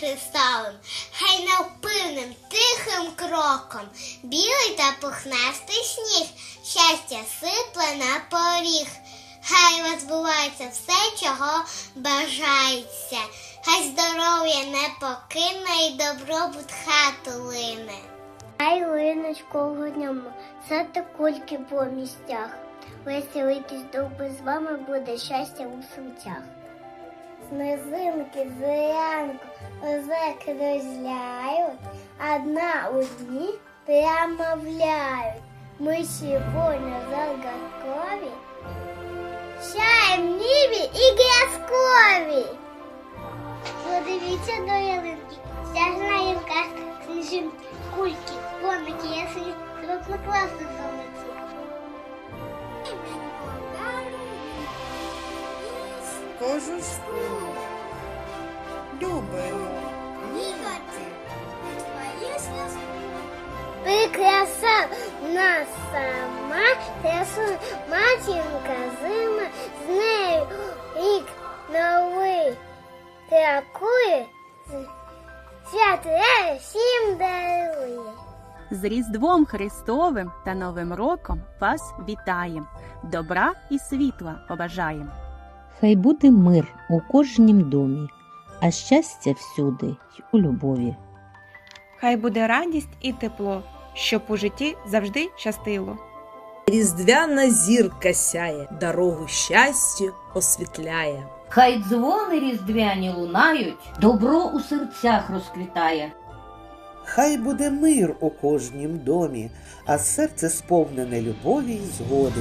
Христовим, хай навпинним тихим кроком, білий та пухнастий сніг, щастя сипле на поріг. Хай вас збувається все, чого бажається, хай здоров'я не покине і добробут хату лине. Хай линуть днем, сати кульки по місцях. Веселитись довго з вами буде щастя у серцях. Снизинки зранку озеки розляють, одна одні промовляють. Ми сьогодні загадкові, чаєм в небі і грязкові. Подивіться до ялинки, вся ялинка сніжинки, кульки, коники, ясені, крупнокласно золоті. Кожушку. Любою. Прикраса нас сама, красу матінка зима, з нею рік новий тракує, святре всім дарує. З Різдвом Христовим та Новим роком вас вітаєм. Добра і світла побажаєм. Хай буде мир у кожнім домі, а щастя всюди й у любові. Хай буде радість і тепло, щоб у житті завжди щастило. Різдвяна зірка сяє, дорогу щастю освітляє. Хай дзвони різдвяні лунають, добро у серцях розквітає. Хай буде мир у кожнім домі, а серце сповнене любові й згоди.